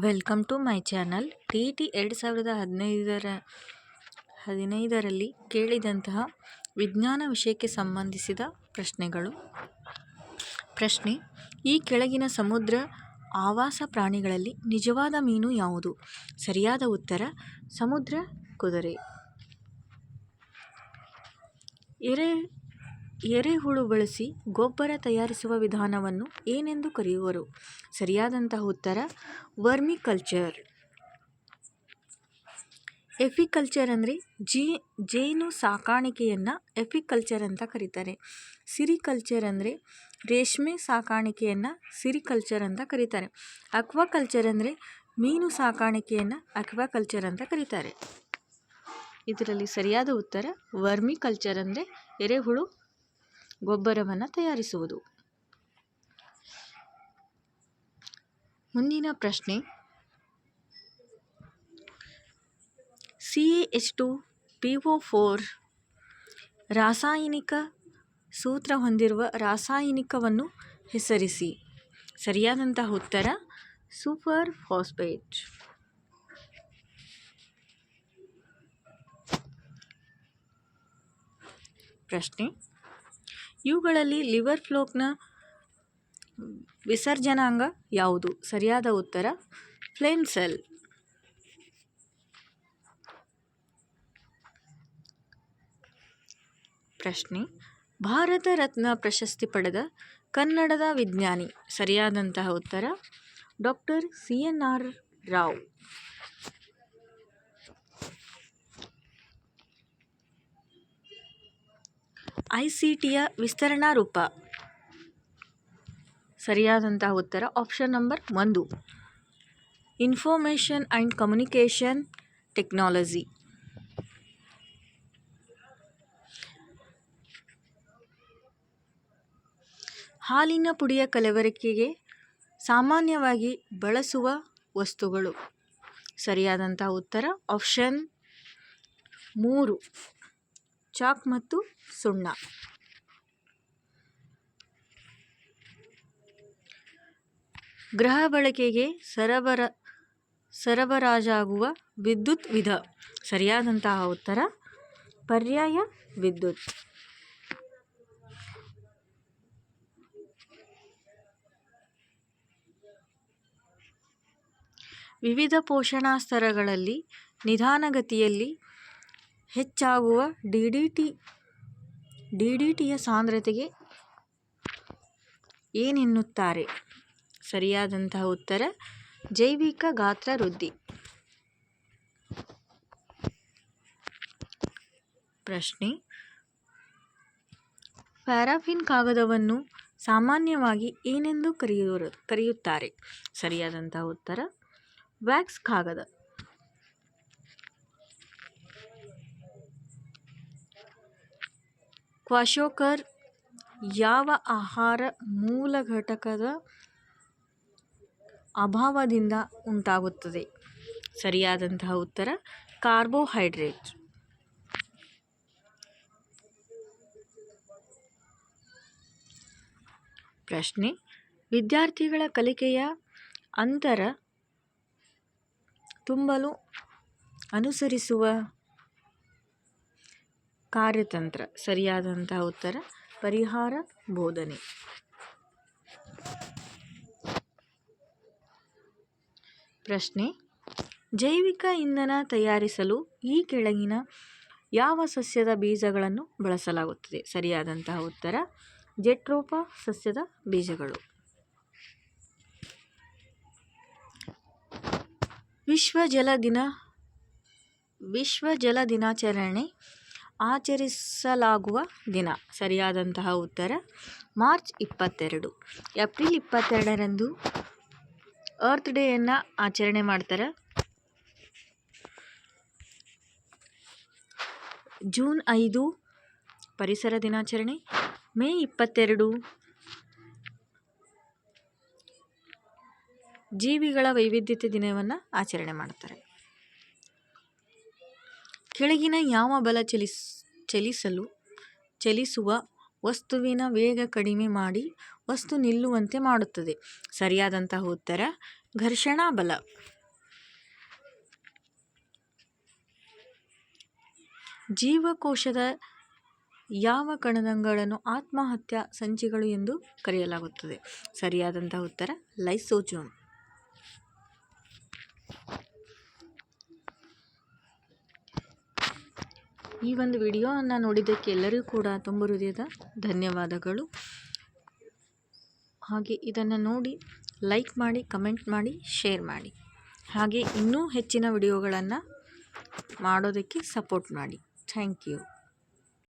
Welcome to my channel. T T ಎರಡು ಸಾವಿರದ ಹದಿನೈದರ ಹದಿನೈದರಲ್ಲಿ ಕೇಳಿದಂತಹ ವಿಜ್ಞಾನ ವಿಷಯಕ್ಕೆ ಸಂಬಂಧಿಸಿದ ಪ್ರಶ್ನೆಗಳು. ಪ್ರಶ್ನೆ, ಈ ಕೆಳಗಿನ ಸಮುದ್ರ ಆವಾಸ ಪ್ರಾಣಿಗಳಲ್ಲಿ ನಿಜವಾದ ಮೀನು ಯಾವುದು? ಸರಿಯಾದ ಉತ್ತರ, ಸಮುದ್ರ ಕುದುರೆ. ಎರೆ ಎರೆಹುಳು ಬಳಸಿ ಗೊಬ್ಬರ ತಯಾರಿಸುವ ವಿಧಾನವನ್ನು ಏನೆಂದು ಕರೆಯುವರು? ಸರಿಯಾದಂತಹ ಉತ್ತರ, ವರ್ಮಿಕಲ್ಚರ್. ಎಫಿಕಲ್ಚರ್ ಅಂದರೆ ಜೀ, ಜೇನು ಸಾಕಾಣಿಕೆಯನ್ನು ಎಫಿಕಲ್ಚರ್ ಅಂತ ಕರೀತಾರೆ. ಸಿರಿಕಲ್ಚರ್ ಅಂದರೆ ರೇಷ್ಮೆ ಸಾಕಾಣಿಕೆಯನ್ನು ಸಿರಿಕಲ್ಚರ್ ಅಂತ ಕರೀತಾರೆ. ಅಕ್ವಾಕಲ್ಚರ್ ಅಂದರೆ ಮೀನು ಸಾಕಾಣಿಕೆಯನ್ನು ಅಕ್ವಾಕಲ್ಚರ್ ಅಂತ ಕರೀತಾರೆ. ಇದರಲ್ಲಿ ಸರಿಯಾದ ಉತ್ತರ, ವರ್ಮಿಕಲ್ಚರ್ ಅಂದರೆ ಎರೆಹುಳು ಗೊಬ್ಬರವನ್ನು ತಯಾರಿಸುವುದು. ಮುಂದಿನ ಪ್ರಶ್ನೆ. C H two P O four ರಾಸಾಯನಿಕ ಸೂತ್ರ ಹೊಂದಿರುವ ರಾಸಾಯನಿಕವನ್ನು ಹೆಸರಿಸಿ. ಸರಿಯಾದಂತಹ ಉತ್ತರ, ಸೂಪರ್ ಫಾಸ್ಫೇಟ್. ಪ್ರಶ್ನೆ. ಇವುಗಳಲ್ಲಿ ಲಿವರ್ ಫ್ಲೋಕ್ನ ವಿಸರ್ಜನಾಂಗ ಯಾವುದು? ಸರಿಯಾದ ಉತ್ತರ, ಫ್ಲೇಮ್ ಸೆಲ್. ಪ್ರಶ್ನೆ, ಭಾರತ ರತ್ನ ಪ್ರಶಸ್ತಿ ಪಡೆದ ಕನ್ನಡದ ವಿಜ್ಞಾನಿ. ಸರಿಯಾದಂತಹ ಉತ್ತರ, doctor C N R Rao. I C ಟಿಯ ವಿಸ್ತರಣಾ ರೂಪ. ಸರಿಯಾದಂತಹ ಉತ್ತರ. ಆಪ್ಷನ್ ನಂಬರ್ ಒಂದು. Information and communication technology. ಹಾಲಿನ ಪುಡಿಯ ಕಲಬೆರಕೆಗೆ ಸಾಮಾನ್ಯವಾಗಿ ಬಳಸುವ ವಸ್ತುಗಳು. ಸರಿಯಾದಂತಹ ಉತ್ತರ. ಆಪ್ಷನ್ ಮೂರು. ಚಾಕ್ ಮತ್ತು ಸುಣ್ಣ. ಗೃಹ ಬಳಕೆಗೆ ಸರಬರ, ಸರಬರಾಜಾಗುವ ವಿದ್ಯುತ್ ವಿಧ. ಸರಿಯಾದಂತಹ ಉತ್ತರ, ಪರ್ಯಾಯ ವಿದ್ಯುತ್. ವಿವಿಧ ಪೋಷಣಾ ಸ್ತರಗಳಲ್ಲಿ ನಿಧಾನಗತಿಯಲ್ಲಿ ಹೆಚ್ಚಾಗುವ ಡಿ.ಡಿ.ಟಿ ಡಿ.ಡಿ.ಟಿಯ ಸಾಂದ್ರತೆಗೆ ಏನೆನ್ನುತ್ತಾರೆ? ಸರಿಯಾದಂತಹ ಉತ್ತರ, ಜೈವಿಕ ಗಾತ್ರ ವೃದ್ಧಿ. ಪ್ರಶ್ನೆ. ಪ್ಯಾರಾಫಿನ್ ಕಾಗದವನ್ನು ಸಾಮಾನ್ಯವಾಗಿ ಏನೆಂದು ಕರೆಯುತ್ತಾರೆ? ಸರಿಯಾದಂತಹ ಉತ್ತರ, ವ್ಯಾಕ್ಸ್ ಕಾಗದ. ಕ್ವಾಶೋಕರ್ ಯಾವ ಆಹಾರ ಮೂಲ ಘಟಕದ ಅಭಾವದಿಂದ ಉಂಟಾಗುತ್ತದೆ? ಸರಿಯಾದಂತಹ ಉತ್ತರ, ಕಾರ್ಬೋಹೈಡ್ರೇಟ್. ಪ್ರಶ್ನೆ, ವಿದ್ಯಾರ್ಥಿಗಳ ಕಲಿಕೆಯ ಅಂತರ ತುಂಬಲು ಅನುಸರಿಸುವ ಕಾರ್ಯತಂತ್ರ, ಸರಿಯಾದಂತಹ ಉತ್ತರ, ಪರಿಹಾರ, ಬೋಧನೆ. ಪ್ರಶ್ನೆ, ಜೈವಿಕ ಇಂಧನ ತಯಾರಿಸಲು ಈ ಕೆಳಗಿನ ಯಾವ ಸಸ್ಯದ ಬೀಜಗಳನ್ನು ಬಳಸಲಾಗುತ್ತದೆ? ಸರಿಯಾದಂತಹ ಉತ್ತರ, ಜೆಟ್ರೋಪ ಸಸ್ಯದ ಬೀಜಗಳು. ವಿಶ್ವ ಜಲ ದಿನ, ವಿಶ್ವ ಜಲ ದಿನಾಚರಣೆ ಆಚರಿಸಲಾಗುವ ದಿನ. ಸರಿಯಾದಂತಹ ಉತ್ತರ, ಮಾರ್ಚ್ ಇಪ್ಪತ್ತೆರಡು. ಏಪ್ರಿಲ್ ಇಪ್ಪತ್ತೆರಡರಂದು ಅರ್ತ್ ಡೇಯನ್ನು ಆಚರಣೆ ಮಾಡ್ತಾರೆ. ಜೂನ್ ಐದು, ಪರಿಸರ ದಿನಾಚರಣೆ. ಮೇ ಇಪ್ಪತ್ತೆರಡು, ಜೀವಿಗಳ ವೈವಿಧ್ಯತೆ ದಿನವನ್ನು ಆಚರಣೆ ಮಾಡ್ತಾರೆ. ಕೆಳಗಿನ ಯಾವ ಬಲ ಚಲಿಸ್, ಚಲಿಸಲು, ಚಲಿಸುವ ವಸ್ತುವಿನ ವೇಗ ಕಡಿಮೆ ಮಾಡಿ ವಸ್ತು ನಿಲ್ಲುವಂತೆ ಮಾಡುತ್ತದೆ. ಸರಿಯಾದಂತಹ ಉತ್ತರ, ಘರ್ಷಣಾ ಬಲ. ಜೀವಕೋಶದ ಯಾವ ಕಣದಂಗಳನ್ನು ಆತ್ಮಹತ್ಯಾ ಸಂಚಿಗಳು ಎಂದು ಕರೆಯಲಾಗುತ್ತದೆ. ಸರಿಯಾದಂತಹ ಉತ್ತರ, ಲೈಸೋಜೋಮ್. ಈ ಒಂದು ವಿಡಿಯೋವನ್ನು ನೋಡಿದ್ದಕ್ಕೆ ಎಲ್ಲರಿಗೂ ಕೂಡ ತುಂಬ ಹೃದಯದ ಧನ್ಯವಾದಗಳು. ಹಾಗೆ ಇದನ್ನು ನೋಡಿ ಲೈಕ್ ಮಾಡಿ, ಕಮೆಂಟ್ ಮಾಡಿ, ಶೇರ್ ಮಾಡಿ. ಹಾಗೆ ಇನ್ನೂ ಹೆಚ್ಚಿನ ವಿಡಿಯೋಗಳನ್ನು ಮಾಡೋದಕ್ಕೆ ಸಪೋರ್ಟ್ ಮಾಡಿ. Thank you.